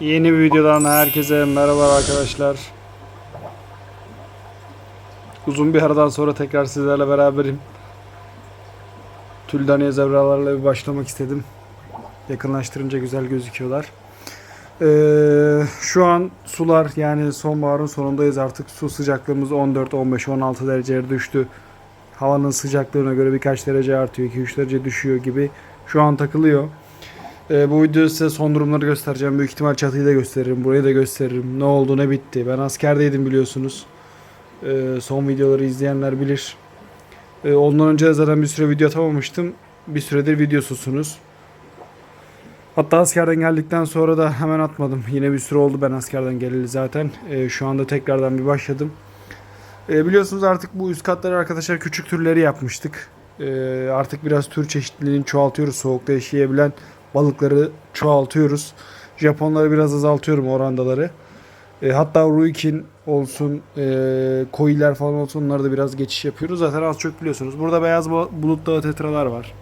Yeni bir videodan herkese merhaba arkadaşlar. Uzun bir aradan sonra tekrar sizlerle beraberim. Tüldaniye zebralarla bir başlamak istedim. Yakınlaştırınca güzel gözüküyorlar. Ee, şu an sular yani sonbaharın sonundayız artık. Su sıcaklığımız 14, 15, 16 dereceye düştü. Havanın sıcaklığına göre birkaç derece artıyor. 2-3 derece düşüyor gibi. Şu an takılıyor. Ee, bu videoda size son durumları göstereceğim. Büyük ihtimal çatıyı da gösteririm. Burayı da gösteririm. Ne oldu ne bitti. Ben askerdeydim biliyorsunuz. Ee, son videoları izleyenler bilir. Ee, ondan önce zaten bir süre video atamamıştım. Bir süredir videosuzsunuz. Hatta askerden geldikten sonra da hemen atmadım. Yine bir süre oldu ben askerden geleli zaten. Ee, şu anda tekrardan bir başladım. Ee, biliyorsunuz artık bu üst katları arkadaşlar küçük türleri yapmıştık. Ee, artık biraz tür çeşitliliğini çoğaltıyoruz. Soğukta yaşayabilen balıkları çoğaltıyoruz. Japonları biraz azaltıyorum orandaları. E, hatta Ruikin olsun, e, koyiler falan olsun onları da biraz geçiş yapıyoruz. Zaten az çok biliyorsunuz. Burada beyaz bu- bulut dağı tetralar var.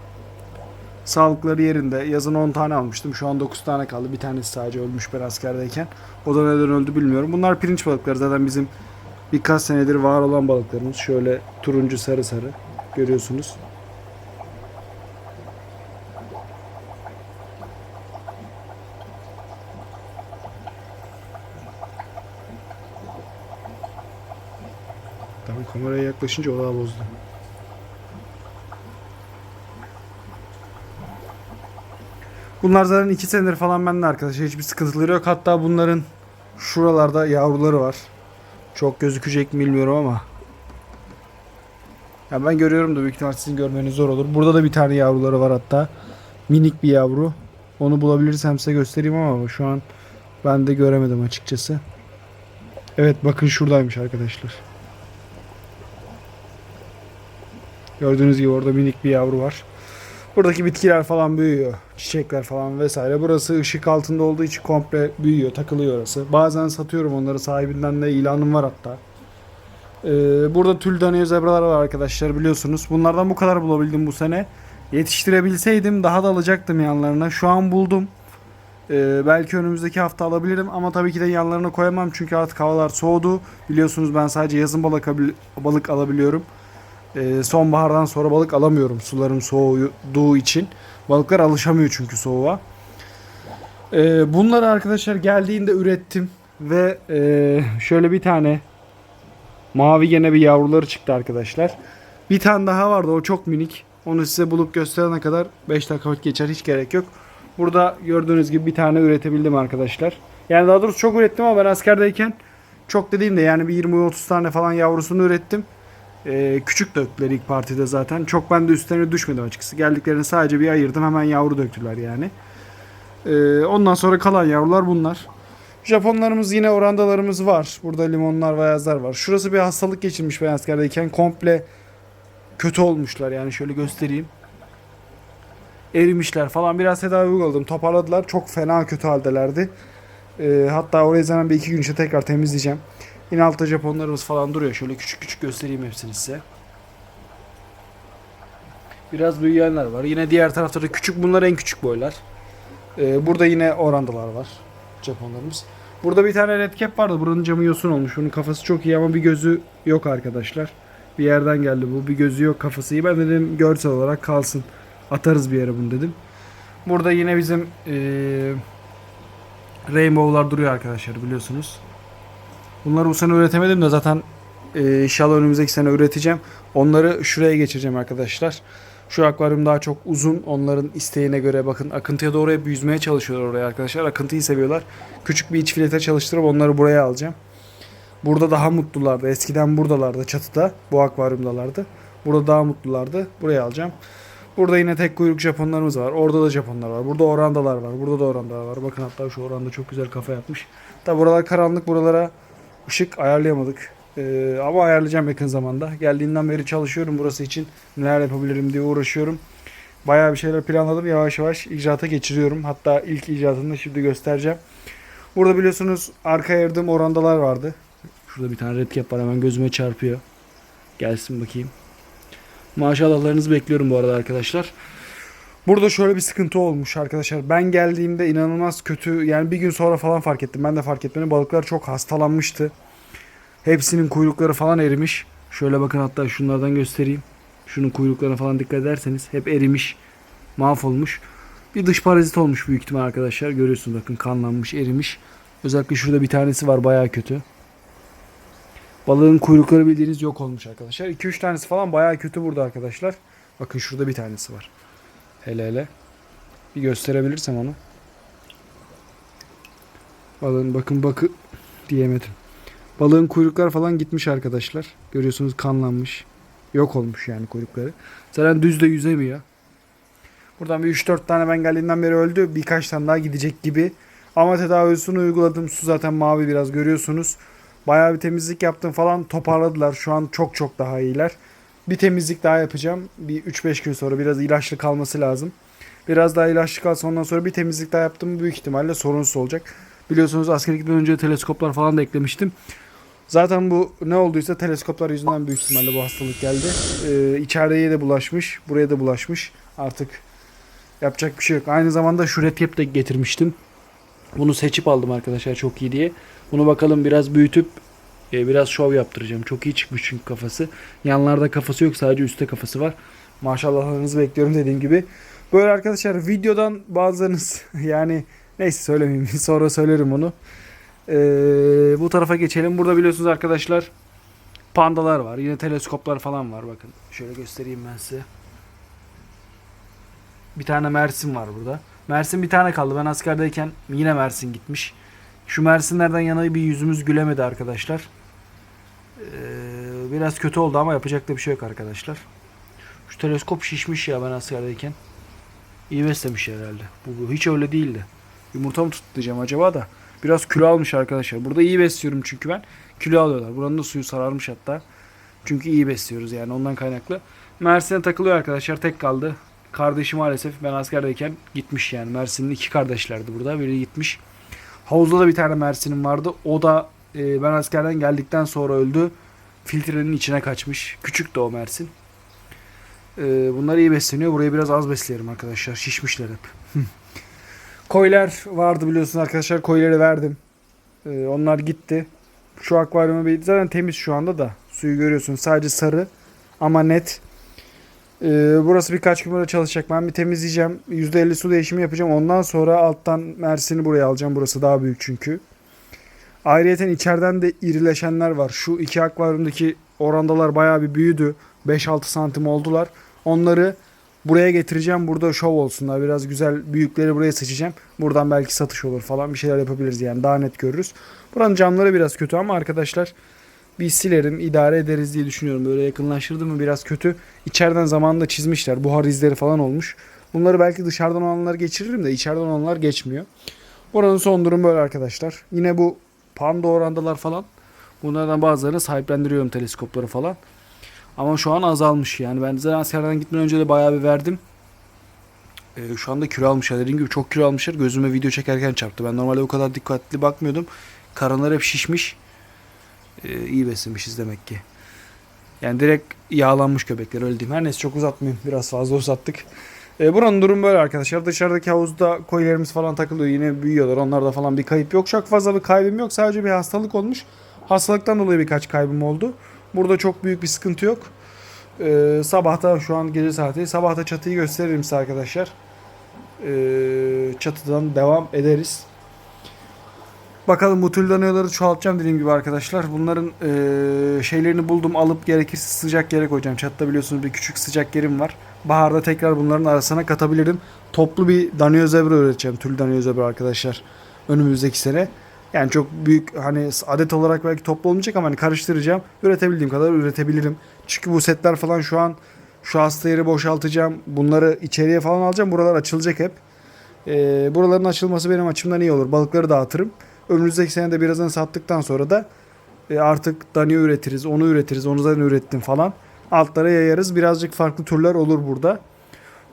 Sağlıkları yerinde. Yazın 10 tane almıştım. Şu an 9 tane kaldı. Bir tanesi sadece ölmüş ben askerdeyken. O da neden öldü bilmiyorum. Bunlar pirinç balıkları. Zaten bizim birkaç senedir var olan balıklarımız. Şöyle turuncu sarı sarı görüyorsunuz. Tabii kameraya yaklaşınca o daha bozdu. Bunlar zaten iki senedir falan bende arkadaşlar. Hiçbir sıkıntıları yok. Hatta bunların şuralarda yavruları var. Çok gözükecek mi bilmiyorum ama. Ya ben görüyorum da büyük ihtimal sizin görmeniz zor olur. Burada da bir tane yavruları var hatta. Minik bir yavru. Onu bulabilirsem size göstereyim ama şu an ben de göremedim açıkçası. Evet bakın şuradaymış arkadaşlar. Gördüğünüz gibi orada minik bir yavru var. Buradaki bitkiler falan büyüyor. Çiçekler falan vesaire. Burası ışık altında olduğu için komple büyüyor, takılıyor orası. Bazen satıyorum onları sahibinden de ilanım var hatta. Ee, burada tüldaniye zebralar var arkadaşlar biliyorsunuz. Bunlardan bu kadar bulabildim bu sene. Yetiştirebilseydim daha da alacaktım yanlarına. Şu an buldum. Ee, belki önümüzdeki hafta alabilirim ama tabii ki de yanlarına koyamam çünkü artık havalar soğudu. Biliyorsunuz ben sadece yazın balık, balık alabiliyorum. Ee, sonbahardan sonra balık alamıyorum sularım soğuduğu için. Balıklar alışamıyor çünkü soğuğa. Ee, bunları arkadaşlar geldiğinde ürettim ve e, şöyle bir tane mavi gene bir yavruları çıktı arkadaşlar. Bir tane daha vardı o çok minik. Onu size bulup gösterene kadar 5 dakika geçer hiç gerek yok. Burada gördüğünüz gibi bir tane üretebildim arkadaşlar. Yani daha doğrusu çok ürettim ama ben askerdeyken çok dediğimde yani bir 20-30 tane falan yavrusunu ürettim. Ee, küçük döktüler ilk partide zaten. Çok ben de üstlerine düşmedim açıkçası. Geldiklerini sadece bir ayırdım. Hemen yavru döktüler yani. Ee, ondan sonra kalan yavrular bunlar. Japonlarımız yine orandalarımız var. Burada limonlar, beyazlar var. Şurası bir hastalık geçirmiş ben askerdeyken. Komple kötü olmuşlar yani şöyle göstereyim. Erimişler falan. Biraz tedavi uyguladım. Toparladılar. Çok fena kötü haldelerdi. Ee, hatta orayı zaman bir iki gün içinde tekrar temizleyeceğim. Yine altta Japonlarımız falan duruyor. Şöyle küçük küçük göstereyim hepsini size. Biraz büyüyenler var. Yine diğer tarafta da küçük. Bunlar en küçük boylar. Ee, burada yine orandalar var. Japonlarımız. Burada bir tane red cap vardı. Buranın camı yosun olmuş. Bunun kafası çok iyi ama bir gözü yok arkadaşlar. Bir yerden geldi bu. Bir gözü yok kafası iyi. Ben dedim görsel olarak kalsın. Atarız bir yere bunu dedim. Burada yine bizim ee, Rainbow'lar duruyor arkadaşlar biliyorsunuz. Bunları bu sene üretemedim de zaten e, inşallah önümüzdeki sene üreteceğim. Onları şuraya geçireceğim arkadaşlar. Şu akvaryum daha çok uzun. Onların isteğine göre bakın akıntıya doğru hep yüzmeye çalışıyorlar oraya arkadaşlar. Akıntıyı seviyorlar. Küçük bir iç filtre çalıştırıp onları buraya alacağım. Burada daha mutlulardı. Eskiden buradalardı çatıda. Bu akvaryumdalardı. Burada daha mutlulardı. Buraya alacağım. Burada yine tek kuyruk Japonlarımız var. Orada da Japonlar var. Burada orandalar var. Burada da orandalar var. Bakın hatta şu oranda çok güzel kafa yapmış. Tabi buralar karanlık. Buralara ışık ayarlayamadık. Ee, ama ayarlayacağım yakın zamanda. Geldiğinden beri çalışıyorum burası için. Neler yapabilirim diye uğraşıyorum. Bayağı bir şeyler planladım. Yavaş yavaş icraata geçiriyorum. Hatta ilk icraatını şimdi göstereceğim. Burada biliyorsunuz arka ayırdığım orandalar vardı. Şurada bir tane red cap var hemen gözüme çarpıyor. Gelsin bakayım. Maşallahlarınızı bekliyorum bu arada arkadaşlar. Burada şöyle bir sıkıntı olmuş arkadaşlar. Ben geldiğimde inanılmaz kötü yani bir gün sonra falan fark ettim. Ben de fark etmedim. Balıklar çok hastalanmıştı. Hepsinin kuyrukları falan erimiş. Şöyle bakın hatta şunlardan göstereyim. Şunun kuyruklarına falan dikkat ederseniz hep erimiş. Mahvolmuş. Bir dış parazit olmuş büyük ihtimal arkadaşlar. Görüyorsunuz bakın kanlanmış, erimiş. Özellikle şurada bir tanesi var bayağı kötü. Balığın kuyrukları bildiğiniz yok olmuş arkadaşlar. 2-3 tanesi falan bayağı kötü burada arkadaşlar. Bakın şurada bir tanesi var. Hele hele. Bir gösterebilirsem onu. Balığın bakın bakı diyemedim. Balığın kuyruklar falan gitmiş arkadaşlar. Görüyorsunuz kanlanmış. Yok olmuş yani kuyrukları. Zaten düz de yüzemiyor. Buradan bir 3-4 tane ben geldiğinden beri öldü. Birkaç tane daha gidecek gibi. Ama tedavisini uyguladım. Su zaten mavi biraz görüyorsunuz. Bayağı bir temizlik yaptım falan. Toparladılar. Şu an çok çok daha iyiler. Bir temizlik daha yapacağım. Bir 3-5 gün sonra biraz ilaçlı kalması lazım. Biraz daha ilaçlı kalsa ondan sonra bir temizlik daha yaptım. Büyük ihtimalle sorunsuz olacak. Biliyorsunuz askere önce teleskoplar falan da eklemiştim. Zaten bu ne olduysa teleskoplar yüzünden büyük ihtimalle bu hastalık geldi. Ee, içeriye de bulaşmış. Buraya da bulaşmış. Artık yapacak bir şey yok. Aynı zamanda şu retep de getirmiştim. Bunu seçip aldım arkadaşlar çok iyi diye. Bunu bakalım biraz büyütüp e, biraz şov yaptıracağım. Çok iyi çıkmış çünkü kafası. Yanlarda kafası yok sadece üstte kafası var. Maşallahlarınızı bekliyorum dediğim gibi. Böyle arkadaşlar videodan bazılarınız yani neyse söylemeyeyim sonra söylerim onu. Ee, bu tarafa geçelim. Burada biliyorsunuz arkadaşlar pandalar var. Yine teleskoplar falan var bakın. Şöyle göstereyim ben size. Bir tane Mersin var burada. Mersin bir tane kaldı. Ben askerdeyken yine Mersin gitmiş. Şu Mersinlerden yana bir yüzümüz gülemedi arkadaşlar. Ee, biraz kötü oldu ama yapacak da bir şey yok arkadaşlar. Şu teleskop şişmiş ya ben askerdeyken. İyi beslemiş herhalde. Bu, bu hiç öyle değildi. Yumurta mı tuttu diyeceğim acaba da. Biraz kilo almış arkadaşlar. Burada iyi besliyorum çünkü ben. Kilo alıyorlar. Buranın da suyu sararmış hatta. Çünkü iyi besliyoruz yani ondan kaynaklı. Mersin'e takılıyor arkadaşlar. Tek kaldı. Kardeşi maalesef ben askerdeyken gitmiş yani. Mersin'in iki kardeşlerdi burada. Biri gitmiş. Havuzda da bir tane Mersin'im vardı. O da e, ben askerden geldikten sonra öldü. Filtrenin içine kaçmış. Küçük de o Mersin. E, bunlar iyi besleniyor. Burayı biraz az besleyelim arkadaşlar. Şişmişler hep. Koylar vardı biliyorsunuz arkadaşlar. Koyları verdim. E, onlar gitti. Şu akvaryumu bir zaten temiz şu anda da. Suyu görüyorsunuz. Sadece sarı ama net. Ee, burası birkaç gün böyle çalışacak. Ben bir temizleyeceğim. %50 su değişimi yapacağım. Ondan sonra alttan Mersin'i buraya alacağım. Burası daha büyük çünkü. Ayrıyeten içeriden de irileşenler var. Şu iki akvaryumdaki orandalar bayağı bir büyüdü. 5-6 santim oldular. Onları buraya getireceğim. Burada şov olsunlar. Biraz güzel büyükleri buraya seçeceğim. Buradan belki satış olur falan. Bir şeyler yapabiliriz yani. Daha net görürüz. Buranın camları biraz kötü ama arkadaşlar bir silerim idare ederiz diye düşünüyorum. Böyle yakınlaştırdım mı biraz kötü. İçeriden zamanında çizmişler. Buhar izleri falan olmuş. Bunları belki dışarıdan olanlar geçiririm de içeriden olanlar geçmiyor. Oranın son durumu böyle arkadaşlar. Yine bu panda orandalar falan. Bunlardan bazılarını sahiplendiriyorum teleskopları falan. Ama şu an azalmış yani. Ben zaten askerden gitmeden önce de bayağı bir verdim. Ee, şu anda kilo almışlar. Dediğim gibi çok kilo almışlar. Gözüme video çekerken çarptı. Ben normalde o kadar dikkatli bakmıyordum. Karınlar hep şişmiş. Ee, iyi beslemişiz demek ki. Yani direkt yağlanmış köpekler öyle diyeyim. Her neyse çok uzatmayayım. Biraz fazla uzattık. Ee, buranın durumu böyle arkadaşlar. Dışarıdaki havuzda koylarımız falan takılıyor. Yine büyüyorlar. Onlarda falan bir kayıp yok. Çok fazla bir kaybım yok. Sadece bir hastalık olmuş. Hastalıktan dolayı birkaç kaybım oldu. Burada çok büyük bir sıkıntı yok. Ee, sabahta şu an gece saati. Sabahta çatıyı gösteririm size arkadaşlar. Ee, çatıdan devam ederiz. Bakalım bu tül danayaları çoğaltacağım dediğim gibi arkadaşlar. Bunların eee, şeylerini buldum. Alıp gerekirse sıcak yere koyacağım. Çatıda biliyorsunuz bir küçük sıcak yerim var. Baharda tekrar bunların arasına katabilirim. Toplu bir danıyor zebra üreteceğim. Tül danıyor zebra arkadaşlar. Önümüzdeki sene. Yani çok büyük hani adet olarak belki toplu olmayacak ama hani karıştıracağım. Üretebildiğim kadar üretebilirim. Çünkü bu setler falan şu an şu hasta yeri boşaltacağım. Bunları içeriye falan alacağım. Buralar açılacak hep. Eee, buraların açılması benim açımdan iyi olur. Balıkları dağıtırım. Önümüzdeki sene de birazını sattıktan sonra da e, artık danio üretiriz, onu üretiriz, onu zaten ürettim falan. Altlara yayarız. Birazcık farklı türler olur burada.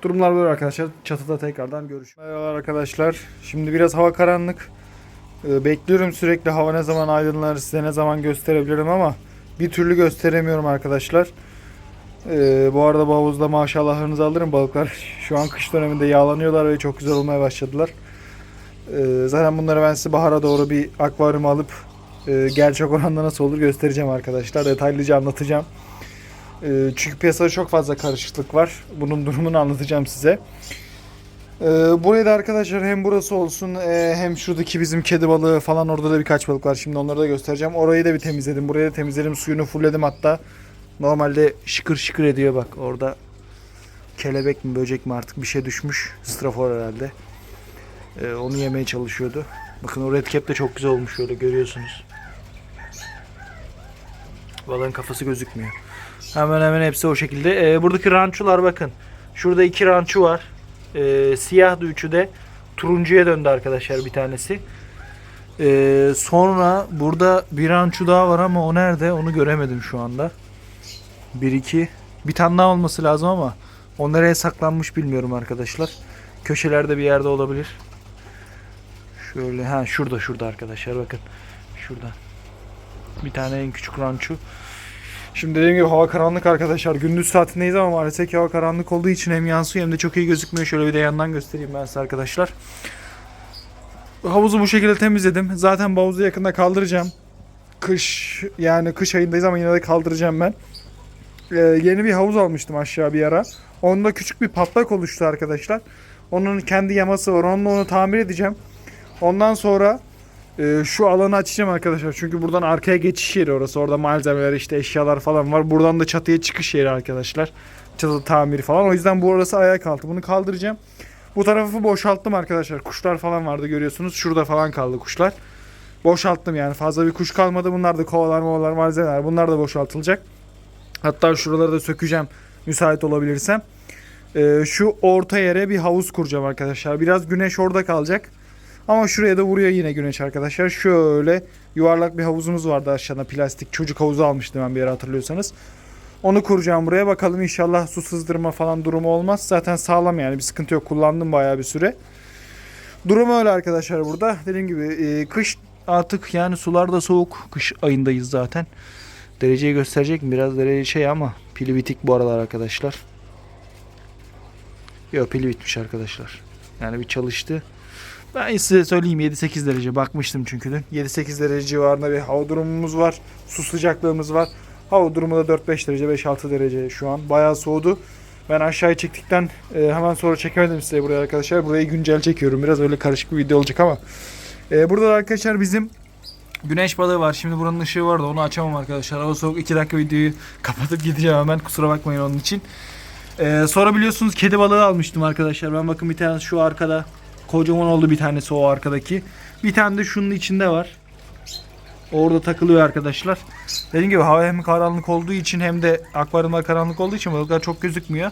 Durumlar böyle arkadaşlar. Çatıda tekrardan görüşürüz. Merhabalar arkadaşlar. Şimdi biraz hava karanlık. Ee, bekliyorum sürekli hava ne zaman aydınlar size ne zaman gösterebilirim ama bir türlü gösteremiyorum arkadaşlar. Ee, bu arada bu havuzda maşallahlarınızı alırım. Balıklar şu an kış döneminde yağlanıyorlar ve çok güzel olmaya başladılar. Ee, zaten bunları ben size bahara doğru bir akvaryuma alıp e, gerçek oranda nasıl olur göstereceğim arkadaşlar. Detaylıca anlatacağım. Ee, çünkü piyasada çok fazla karışıklık var. Bunun durumunu anlatacağım size. Ee, buraya da arkadaşlar hem burası olsun e, hem şuradaki bizim kedi balığı falan orada da birkaç balık var. Şimdi onları da göstereceğim. Orayı da bir temizledim. Burayı da temizledim. Suyunu fullledim hatta. Normalde şıkır şıkır ediyor bak orada. Kelebek mi böcek mi artık bir şey düşmüş. Strafor herhalde. Ee, onu yemeye çalışıyordu. Bakın o red cap de çok güzel olmuş şöyle görüyorsunuz. Balığın kafası gözükmüyor. Hemen hemen hepsi o şekilde. Ee, buradaki rançolar bakın. Şurada iki ranço var. Ee, siyah da üçü de turuncuya döndü arkadaşlar bir tanesi. Ee, sonra burada bir ranço daha var ama o nerede onu göremedim şu anda. Bir iki. Bir tane daha olması lazım ama o nereye saklanmış bilmiyorum arkadaşlar. Köşelerde bir yerde olabilir. Şöyle ha şurada şurada arkadaşlar bakın. Şurada. Bir tane en küçük ranço. Şimdi dediğim gibi hava karanlık arkadaşlar. Gündüz saatindeyiz ama maalesef ki hava karanlık olduğu için hem yansıyor hem de çok iyi gözükmüyor. Şöyle bir de yandan göstereyim ben size arkadaşlar. Havuzu bu şekilde temizledim. Zaten havuzu yakında kaldıracağım. Kış yani kış ayındayız ama yine de kaldıracağım ben. Ee, yeni bir havuz almıştım aşağı bir ara. Onda küçük bir patlak oluştu arkadaşlar. Onun kendi yaması var. Onunla onu tamir edeceğim. Ondan sonra e, şu alanı açacağım arkadaşlar. Çünkü buradan arkaya geçiş yeri orası. Orada malzemeler işte eşyalar falan var. Buradan da çatıya çıkış yeri arkadaşlar. Çatı tamiri falan. O yüzden bu orası ayak altı. Bunu kaldıracağım. Bu tarafı boşalttım arkadaşlar. Kuşlar falan vardı görüyorsunuz. Şurada falan kaldı kuşlar. Boşalttım yani. Fazla bir kuş kalmadı. Bunlar da kovalar movalar malzemeler. Bunlar da boşaltılacak. Hatta şuraları da sökeceğim. Müsait olabilirsem. Ee, şu orta yere bir havuz kuracağım arkadaşlar. Biraz güneş orada kalacak. Ama şuraya da vuruyor yine güneş arkadaşlar. Şöyle yuvarlak bir havuzumuz vardı aşağıda plastik. Çocuk havuzu almıştım ben bir yere hatırlıyorsanız. Onu kuracağım buraya. Bakalım inşallah su sızdırma falan durumu olmaz. Zaten sağlam yani bir sıkıntı yok. Kullandım bayağı bir süre. Durum öyle arkadaşlar burada. Dediğim gibi e, kış artık yani sular da soğuk. Kış ayındayız zaten. Dereceyi gösterecek mi? Biraz derece şey ama pili bitik bu aralar arkadaşlar. Yok pili bitmiş arkadaşlar. Yani bir çalıştı. Ben size söyleyeyim 7-8 derece bakmıştım çünkü dün. 7-8 derece civarında bir hava durumumuz var. Su sıcaklığımız var. Hava durumu da 4-5 derece 5-6 derece şu an. Bayağı soğudu. Ben aşağıya çektikten e, hemen sonra çekemedim size buraya arkadaşlar. Burayı güncel çekiyorum. Biraz öyle karışık bir video olacak ama. E, burada da arkadaşlar bizim güneş balığı var. Şimdi buranın ışığı var da onu açamam arkadaşlar. Hava soğuk 2 dakika videoyu kapatıp gideceğim hemen. Kusura bakmayın onun için. E, sonra biliyorsunuz kedi balığı almıştım arkadaşlar. Ben bakın bir tane şu arkada. Kocaman oldu bir tanesi o arkadaki. Bir tane de şunun içinde var. Orada takılıyor arkadaşlar. Dediğim gibi hava hem karanlık olduğu için hem de akvaryumlar karanlık olduğu için balıklar çok gözükmüyor.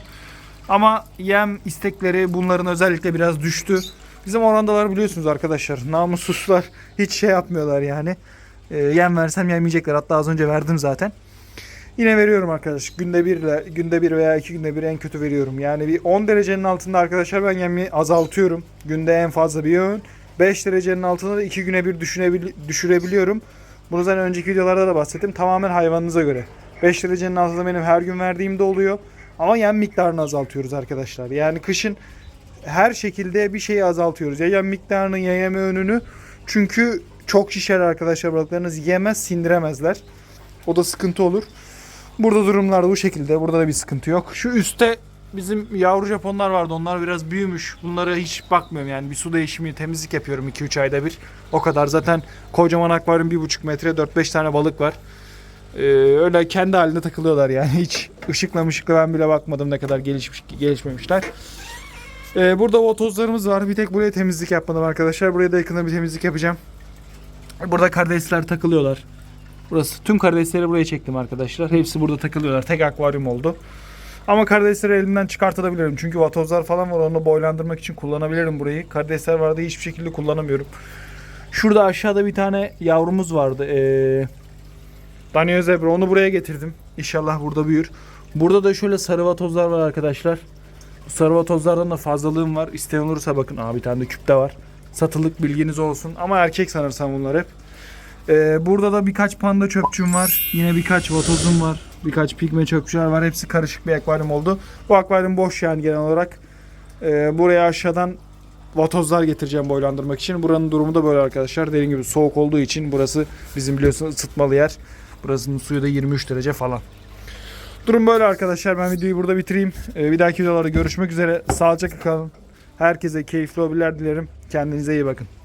Ama yem istekleri bunların özellikle biraz düştü. Bizim orandalar biliyorsunuz arkadaşlar namussuzlar hiç şey yapmıyorlar yani. Ee, yem versem yemeyecekler. Hatta az önce verdim zaten. Yine veriyorum arkadaş. Günde bir ile günde bir veya iki günde bir en kötü veriyorum. Yani bir 10 derecenin altında arkadaşlar ben yemi azaltıyorum. Günde en fazla bir öğün. 5 derecenin altında da 2 güne bir düşürebiliyorum. Bunu zaten önceki videolarda da bahsettim. Tamamen hayvanınıza göre. 5 derecenin altında benim her gün verdiğim de oluyor. Ama yem miktarını azaltıyoruz arkadaşlar. Yani kışın her şekilde bir şeyi azaltıyoruz. Ya yem miktarını ya yeme önünü. Çünkü çok şişer arkadaşlar balıklarınız yemez sindiremezler. O da sıkıntı olur. Burada durumlar da bu şekilde. Burada da bir sıkıntı yok. Şu üstte bizim yavru Japonlar vardı. Onlar biraz büyümüş. Bunlara hiç bakmıyorum yani. Bir su değişimi, temizlik yapıyorum 2-3 ayda bir. O kadar. Zaten kocaman akvaryum 1,5 metre 4-5 tane balık var. Ee, öyle kendi halinde takılıyorlar yani. Hiç ışıkla mışıkla ben bile bakmadım ne kadar gelişmiş gelişmemişler. Ee, burada otozlarımız var. Bir tek buraya temizlik yapmadım arkadaşlar. Buraya da yakında bir temizlik yapacağım. Burada karidesler takılıyorlar. Burası. Tüm karidesleri buraya çektim arkadaşlar. Hepsi burada takılıyorlar. Tek akvaryum oldu. Ama karidesleri elimden çıkartabilirim. Çünkü vatozlar falan var. Onu boylandırmak için kullanabilirim burayı. Karidesler vardı hiçbir şekilde kullanamıyorum. Şurada aşağıda bir tane yavrumuz vardı. Ee, Danio Zebra. Onu buraya getirdim. İnşallah burada büyür. Burada da şöyle sarı vatozlar var arkadaşlar. Sarı vatozlardan da fazlalığım var. İsteyen olursa bakın. Aa bir tane de küpte var. Satılık bilginiz olsun. Ama erkek sanırsam bunlar hep. Ee, burada da birkaç panda çöpçüm var. Yine birkaç vatozum var. Birkaç pigme çöpçüler var. Hepsi karışık bir akvaryum oldu. Bu akvaryum boş yani genel olarak. Ee, buraya aşağıdan vatozlar getireceğim boylandırmak için. Buranın durumu da böyle arkadaşlar. Dediğim gibi soğuk olduğu için burası bizim biliyorsunuz ısıtmalı yer. Burasının suyu da 23 derece falan. Durum böyle arkadaşlar. Ben videoyu burada bitireyim. Ee, bir dahaki videolarda görüşmek üzere. Sağlıcakla kalın. Herkese keyifli hobiler dilerim. Kendinize iyi bakın.